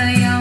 I am.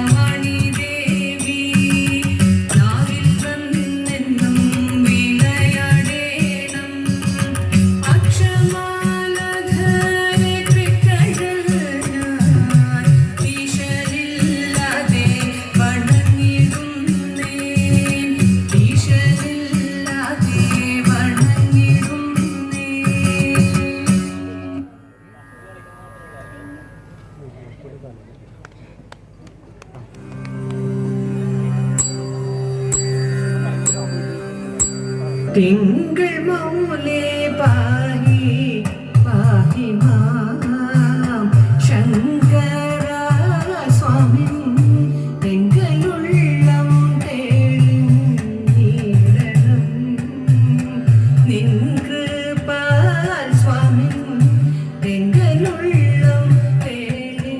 തിങ്കൾ മൗലേ പാഹി പാഹി മാം. ശങ്കര സ്വാമി എങ്കലുള്ളം തേളിടണം നിൻ കൃപ സ്വാമി എങ്കലുള്ളം തേളി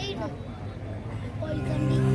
inteiro. Oi.